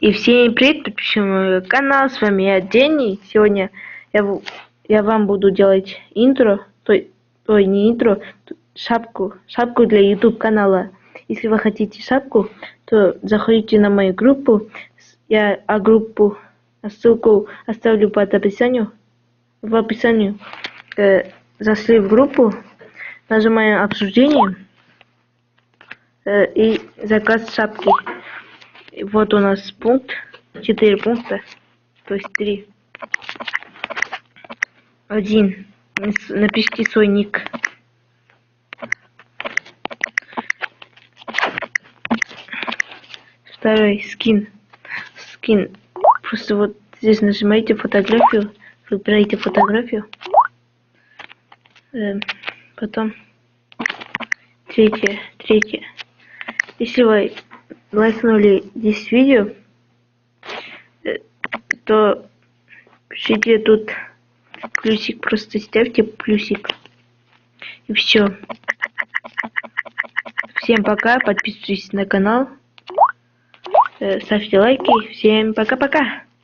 И всем привет, подписчики моего канала, с вами я, Дени. Сегодня я, я вам буду делать интро, той, ой, не интро, шапку, шапку для YouTube канала. Если вы хотите шапку, то заходите на мою группу, я а группу, а ссылку оставлю под описанию, в описании. Э, зашли в группу, нажимаем обсуждение э, и заказ шапки. Вот у нас пункт, 4 пункта, то есть 3. Один. Напишите свой ник. Второй скин. Скин. Просто вот здесь нажимаете фотографию, выбираете фотографию. Эм, потом третье, третье. Если вы лайкнули здесь видео, э, то пишите тут плюсик, просто ставьте плюсик. И все. Всем пока, подписывайтесь на канал, э, ставьте лайки. Всем пока-пока.